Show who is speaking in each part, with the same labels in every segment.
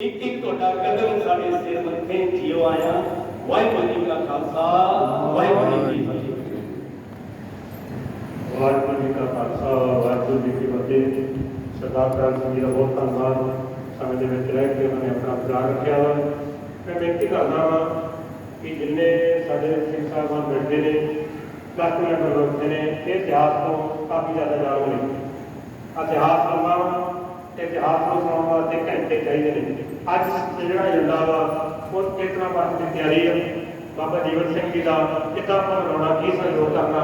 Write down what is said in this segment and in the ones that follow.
Speaker 1: ਇੱਕ ਇੱਕ ਤੁਹਾਡਾ ਕਦਮ ਸਾਡੇ ਸਿਰ ਮੱਥੇ ਜਿਉ ਆਇਆ ਵਾਹਿਗੁਰੂ ਜੀ ਕਾ ਖਾਲਸਾ ਵਾਹਿਗੁਰੂ ਜੀ ਕੀ ਫਤਿਹ
Speaker 2: ਵਾਹਿਗੁਰੂ ਜੀ ਕਾ ਖਾਲਸਾ ਵਾਹਿਗੁਰੂ ਜੀ ਕੀ ਫਤਿਹ ਸਰਦਾਰ ਪ੍ਰਾਨ ਸਿੰਘ ਜੀ ਦਾ ਬਹੁਤ ਧੰਨਵਾਦ ਸਮੇਂ ਦੇ ਵਿੱਚ ਰਹਿ ਕੇ ਉਹਨਾਂ ਨੇ ਆਪਣਾ ਖਿਆਲ ਰੱਖਿਆ ਵਾ ਮੈਂ ਬੇਨਤੀ ਕਰਦਾ ਵਾਂ ਕਿ ਜਿੰਨੇ ਸਾਡੇ ਸਿੰਘ ਸਾਹਿਬਾਨ ਬੈਠੇ ਨੇ ਪਲੱਸ ਮੈਂਬਰ ਬੈਠੇ ਨੇ ਇਹ ਇਤਿਹਾਸ ਤੋਂ ਕਾਫੀ ਜ਼ਿਆਦਾ ਜਾਣੂ ਨੇ ਇਤਿਹਾਸ ਸੁਣਨਾ ਤੇ ਇਤਿਹਾਸ ਨੂੰ ਸੁਣਾਉਣ ਵਾਸਤੇ ਘੰਟੇ ਚਾਹੀਦੇ ਨੇ ਅੱਜ ਜਿਹੜਾ ਏਜੰਡਾ ਵਾ। ਉਹ ਚੇਤਨਾ ਪਾਠ ਦੀ ਤਿਆਰੀ ਹੈ ਬਾਬਾ ਜੀਵਨ ਸਿੰਘ ਜੀ ਦਾ ਕਿੱਦਾਂ ਆਪਾਂ ਮਨਾਉਣਾ ਕੀ ਸਹਿਯੋਗ ਕਰਨਾ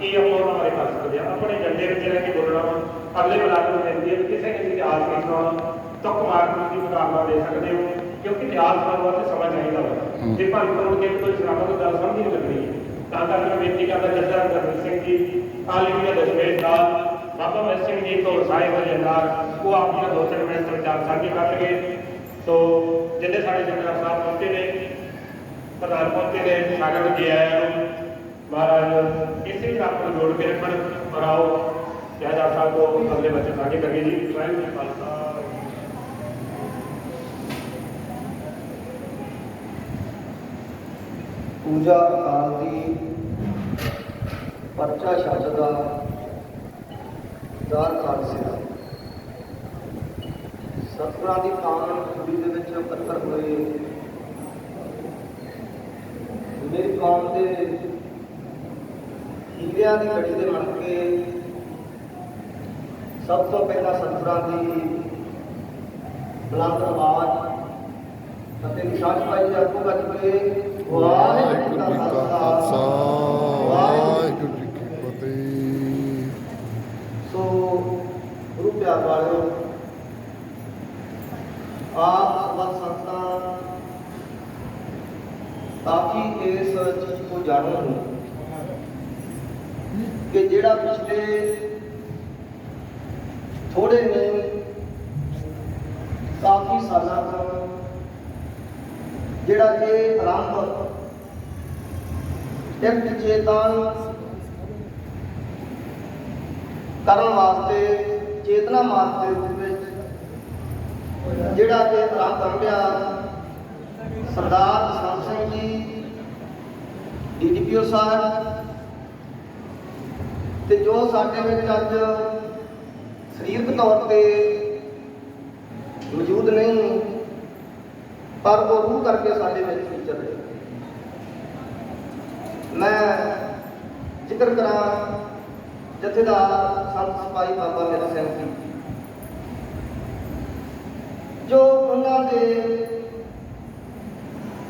Speaker 2: ਕੀ ਆਪਾਂ ਉਹਨਾਂ ਬਾਰੇ ਕਰ ਸਕਦੇ ਆ? ਆਪਣੇ ਏਜੰਡੇ ਵਿੱਚ ਰਹਿ ਕੇ ਬੋਲਣਾ ਵਾ। ਅਗਲੇ ਬਲਾਕ ਨੂੰ ਬੇਨਤੀ ਹੈ ਕਿਸੇ ਕਿਸੇ ਇਤਿਹਾਸ ਨਹੀਂ ਸੁਣਾਉਣਾ ਤੁਕ ਮਾਰਕ ਦੀ ਮੁਕਾਬਲਾ ਦੇ ਸਕਦੇ ਹੋ ਕਿਉਂਕਿ ਇਤਿਹਾਸ ਸੁਣਾਉਣ ਵਾਸਤੇ ਸਮਾਂ ਚਾਹੀਦਾ ਵਾ। ਜੇ ਭਾਵੇਂ ਤੁਹਾਨੂੰ ਕਿ ਕੋਈ ਸੁਣਾਵਾ ਤਾਂ ਗੱਲ ਸਮਝ ਨਹੀਂ ਲੱਗਣੀ ਤਾਂ ਕਰਕੇ ਮੈਂ ਬੇਨਤੀ ਕਰਦਾ ਜੱਜਾ ਗੁਰਮੀਤ ਸਿੰਘ ਜੀ ਆਲਮੀ ਦਾ ਦਸ਼ਮੇਸ਼ ਦਾ। ਬਾਬਾ ਮਹਿ ਸਿੰਘ ਜੀ ਤੋਂ ਸਾਹਿਬ ਜਥੇਦਾਰ ਉਹ ਆਪਣੀਆਂ ਦੋ ਤਿੰਨ ਮਿੰਟ ਵਿਚਾਰ ਸਾਂਝੇ ਕਰਨਗੇ ਸੋ ਜਿੰਨੇ ਸਾਡੇ ਜਥੇਦਾਰ ਸਾਹਿਬ ਪਹੁੰਚੇ ਨੇ ਪ੍ਰਧਾਨ ਪਹੁੰਚੇ ਨੇ ਸਾਗਰ ਜੀ ਆਇਆਂ ਨੂੰ ਮਹਾਰਾਜ ਇਸੇ ਕੰਮ ਨੂੰ ਜੋੜ ਕੇ ਰੱਖਣ ਔਰ ਆਓ ਜਥੇਦਾਰ ਸਾਹਿਬ ਤੋਂ ਅਗਲੇ ਬੱਚੇ ਸਾਂਝੇ ਕਰੀਏ ਜੀ ਵਾਹਿਗੁਰੂ ਜੀ ਕਾ ਖਾਲਸਾ
Speaker 3: ਪੂਜਾ ਅਕਾਲ ਦੀ ਪਰਚਾ ਛੱਡ ਦਾ ਦਾਰ ਖਾਲਸੇ ਦਾ ਸਤਿਗੁਰਾਂ ਦੀ ਕਾਮਨ ਕੁੜੀ ਦੇ ਵਿੱਚ ਇਕੱਤਰ ਹੋਏ। ਮੇਰੀ ਕੌਮ ਦੇ ਹੀਰਿਆਂ ਦੀ ਲੜੀ ਦੇ ਬਣ ਕੇ ਸਭ ਤੋਂ ਪਹਿਲਾਂ ਸਤਿਗੁਰਾਂ ਦੀ ਬਲੰਦ ਆਵਾਜ਼ ਅਤੇ ਨਿਸ਼ਾਨ ਪਾਈ ਜੀ ਆਪੋ ਗੱਜ ਕੇ, ਵਾਹਿਗੁਰੂ ਜੀ ਕਾ ਖਾਲਸਾ
Speaker 4: ਵਾਹਿਗੁਰੂ ਜੀ ਕੀ ਫਤਿਹ
Speaker 3: ਸੋ ਗੁਰੂ ਪਿਆਰ ਵਾਲਿਓ ਆਪ ਸਭ ਸੰਤਾਂ ਕਾਫੀ ਇਸ ਚੀਜ਼ को ਜਾਣੋ ਹੋ ਕਿ ਜਿਹੜਾ ਪਿਛਲੇ ਥੋੜੇ ਨੇ, ਕਾਫੀ ਸਾਲਾਂ ਤੋਂ ਜਿਹੜਾ ਕਿ ਆਰੰਭ ਇੱਕ ਚੇਤਨ ਕਰਨ ਵਾਸਤੇ, ਚੇਤਨਾ ਮਾਰਗ ਦੇ ਰੂਪ ਵਿੱਚ ਜਿਹੜਾ ਕਿ ਆਰੰਭ ਕਰ ਲਿਆ ਸਰਦਾਰ ਸੰਤ ਸਿੰਘ ਜੀ ਡੀਡੀਪੀਓ ਸਾਹਿਬ, ਤੇ ਜੋ ਸਾਡੇ ਵਿੱਚ ਅੱਜ ਸਰੀਰਕ ਤੌਰ ਤੇ ਮੌਜੂਦ ਨਹੀਂ ਪਰ ਉਹ ਰੂਹ ਕਰਕੇ ਸਾਡੇ ਵਿੱਚ ਵਿਚਰ ਰਹੇ। ਮੈਂ ਜ਼ਿਕਰ ਕਰਾਂ ਜਥੇਦਾਰ ਸੰਤ ਸਿਪਾਹੀ ਬਾਬਾ ਮੇਰਾ ਸਿੰਘ ਜੀ, ਜੋ ਉਹਨਾਂ ਦੇ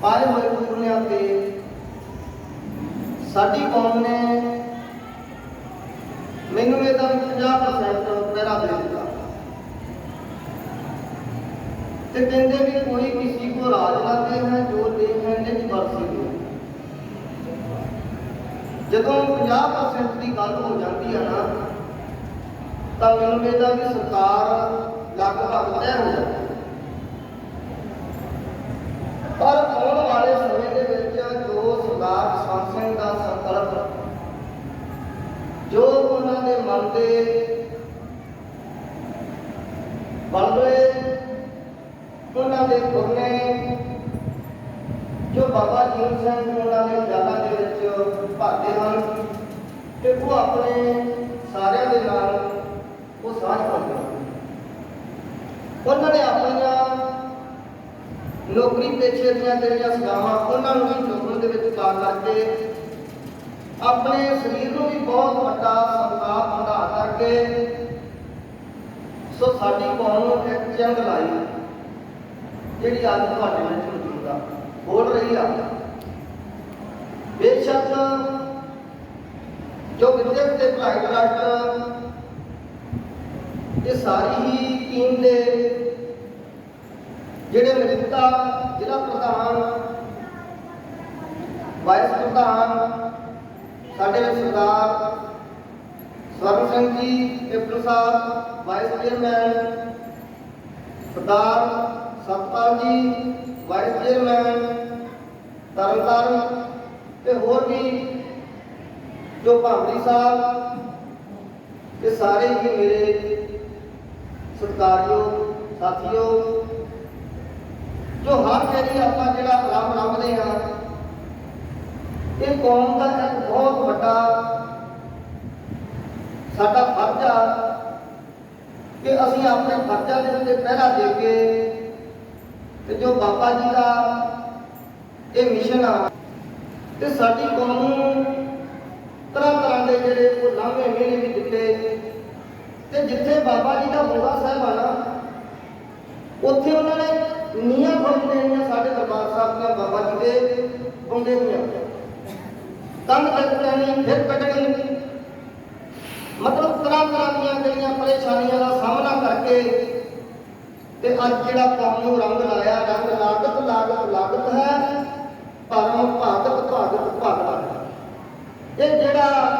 Speaker 3: ਪਾਏ ਹੋਏ ਪੁਰਨਿਆਂ ਤੇ ਸਾਡੀ ਕੌਮ ਨੇ ਮੈਨੂੰ ਇਹਦਾ ਵੀ 50% ਪਹਿਰਾ ਦੇ ਦਿੱਤਾ। ਤੇ ਕਹਿੰਦੇ ਵੀ ਕੋਈ ਕਿਸੇ ਕੋ ਰਾਜ ਲਾਤੇ ਹੈ ਜੋ ਦੇ ਹੈ ਨਿਜ ਵਰਸੀ ਜਦੋਂ 50% ਦੀ ਗੱਲ ਹੋ ਜਾਂਦੀ ਹੈ ਨਾ, ਤਾਂ ਮੈਨੂੰ ਇਹਦਾ ਵੀ ਸਰਕਾਰ ਲਗਭਗ ਤੈਅ ਹੋ ਜਾਂਦੀ ਹੈ ਪਰ ਆਉਣ ਵਾਲੇ ਸਮੇਂ ਦੇ ਵਿੱਚ ਜੋ ਸਰਦਾਰ ਸੰਤ ਸਿੰਘ ਦਾ ਸੰਕਲਪ ਜੋ ਉਹਨਾਂ ਦੇ ਮਨ ਦੇ ਬਲਵੇ ਉਹਨਾਂ ਦੇ ਗੁਰਨੇ ਜੋ ਬਾਬਾ ਜੀਵਨ ਸਿੰਘ ਉਹਨਾਂ ਦੇ ਖਿਆਲਾਂ ਦੇ ਵਿੱਚ ਭਰਦੇ ਹਨ ਤੇ ਉਹ ਆਪਣੇ ਸਾਰਿਆਂ ਦੇ ਨਾਲ ਉਹ ਸਾਂਝ ਪਾਉਂਦੇ ਉਹਨਾਂ ਨੇ ਆਪਣੀਆਂ ਨੌਕਰੀ ਪੇਸ਼ੇ ਦੀਆਂ ਜਿਹੜੀਆਂ ਸੇਵਾਵਾਂ ਉਹਨਾਂ ਨੂੰ ਵੀ ਚੁੱਕਣ ਦੇ ਵਿੱਚ ਪਾ ਕਰਕੇ ਆਪਣੇ ਸਰੀਰ ਨੂੰ ਵੀ ਬਹੁਤ ਵੱਡਾ ਸੰਤਾਪ ਹੰਡਾ ਕਰਕੇ ਸੋ ਸਾਡੀ ਕੌਮ ਨੂੰ ਇੱਕ ਚੰਗ ਲਾਈ। ਜਿਹੜੀ ਅੱਜ ਤੁਹਾਡੇ ਵਿੱਚ ਮੌਜੂਦ ਆ ਬੋਲ ਰਹੀ ਆ। ਬੇਸ਼ੱਕ ਜੋ ਵਿਦਿਅਕ ਤੇ ਪੜ੍ਹਾਈ ਟਰੱਸਟ ਇਹ ਸਾਰੀ ਹੀ ਟੀਮ ਦੇ ਜਿਹੜੇ ਮੌਜੂਦਾ ਜ਼ਿਲ੍ਹਾ ਪ੍ਰਧਾਨ ਵਾਈਸ ਪ੍ਰਧਾਨ, ਸਾਡੇ Sardar Swaran Singh ji captain Sahib vice chairman Sardar Satpal ji vice chairman Tarn Taran ਤੇ ਹੋਰ ਵੀ ਜੋ ਭਾਂਬਰੀ ਸਾਹਿਬ, ਇਹ ਸਾਰੇ ਹੀ ਮੇਰੇ ਸਤਿਕਾਰਯੋਗ ਸਾਥੀਓ, ਜੋ ਹਰ ਜਿਹੜੀ ਆਪਾਂ ਜਿਹੜਾ ਰੱਬ ਰੱਬਦੇ ਹਾਂ, ਇਹ ਕੌਮ ਦਾ ਇੱਕ ਬਹੁਤ ਵੱਡਾ ਸਾਡਾ ਫਰਜ਼ ਆ ਕਿ ਅਸੀਂ ਆਪਣੇ ਫਰਜ਼ਾਂ ਦੇ ਉੱਤੇ ਪਹਿਰਾ ਦੇ ਕੇ ਤੇ ਜੋ ਬਾਬਾ ਜੀ ਦਾ ਇਹ ਮਿਸ਼ਨ ਆ, ਤੇ ਸਾਡੀ ਕੌਮ ਨੂੰ ਤਰ੍ਹਾਂ ਤਰ੍ਹਾਂ ਦੇ ਜਿਹੜੇ ਉਹ ਲਾਂਘੇ ਮੇਲੇ ਵੀ ਦਿੱਤੇ। ਤੇ ਜਿੱਥੇ ਬਾਬਾ ਜੀ ਦਾ ਬੋਲਾ ਸਾਹਿਬ ਆਣਾ ਉੱਥੇ ਉਹਨਾਂ ਨੇ ਨੀਆਂ ਖੋਲ ਦੇਣੀਆਂ ਸਾਡੇ ਦਰਬਾਰ ਸਾਹਿਬ ਦੀਆਂ, ਬਾਬਾ ਜੀ ਦੇ ਬੰਦੇ ਦੀਆਂ ਤੰਗ ਤੱਕ ਲੈਣੀ ਫਿਰ ਕੱਢਣੀ ਮਤਲਬ ਤਰ੍ਹਾਂ ਤਰ੍ਹਾਂ ਦੀਆਂ ਜਿਹੜੀਆਂ ਪਰੇਸ਼ਾਨੀਆਂ ਦਾ ਸਾਹਮਣਾ ਕਰਕੇ ਤੇ ਅੱਜ ਜਿਹੜਾ ਕੰਮ ਨੂੰ ਰੰਗ ਲਾਇਆ, ਰੰਗ ਲਾਗਤ ਲਾਗਤ ਲਾਗਤ ਹੈ ਪਰਮ ਭਾਗਤ ਭਾਗਤ ਭਾਗਤ। ਇਹ ਜਿਹੜਾ